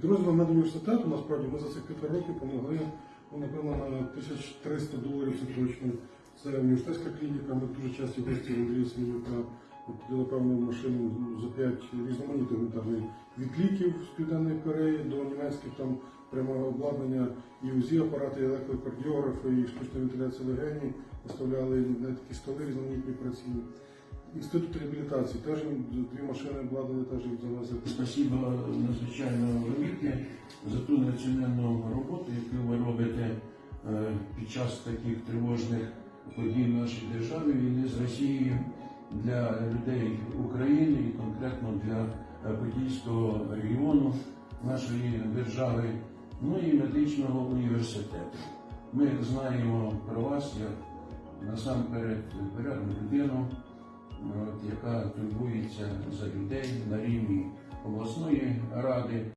Підрозділом медуніверситету, насправді, ми за цих півтора років допомогли, ну, напевно, на 1300 доларів це точно. Це університетська клініка, ми дуже часто гості Андрія Смілюка. Ми певну машину за 5 різноманітних гуманітарних від ліків з Південної Кореї до німецьких там прямо обладнання і УЗІ апарати, і електрокардіографи, і штучна вентиляція легені, поставляли на такі столи різноманітні операційні. Інститут реабілітації теж дві машини обладнані, теж їх завезли. Спасибо надзвичайно велике за ту національну роботу, яку ви робите е, під час таких тривожних подій в нашій державі війни з Росією для людей України і конкретно для е, Подільського регіону нашої держави, ну і медичного університету. Ми знаємо про вас як насамперед порядну людину, от, яка турбується за людей на рівні обласної ради.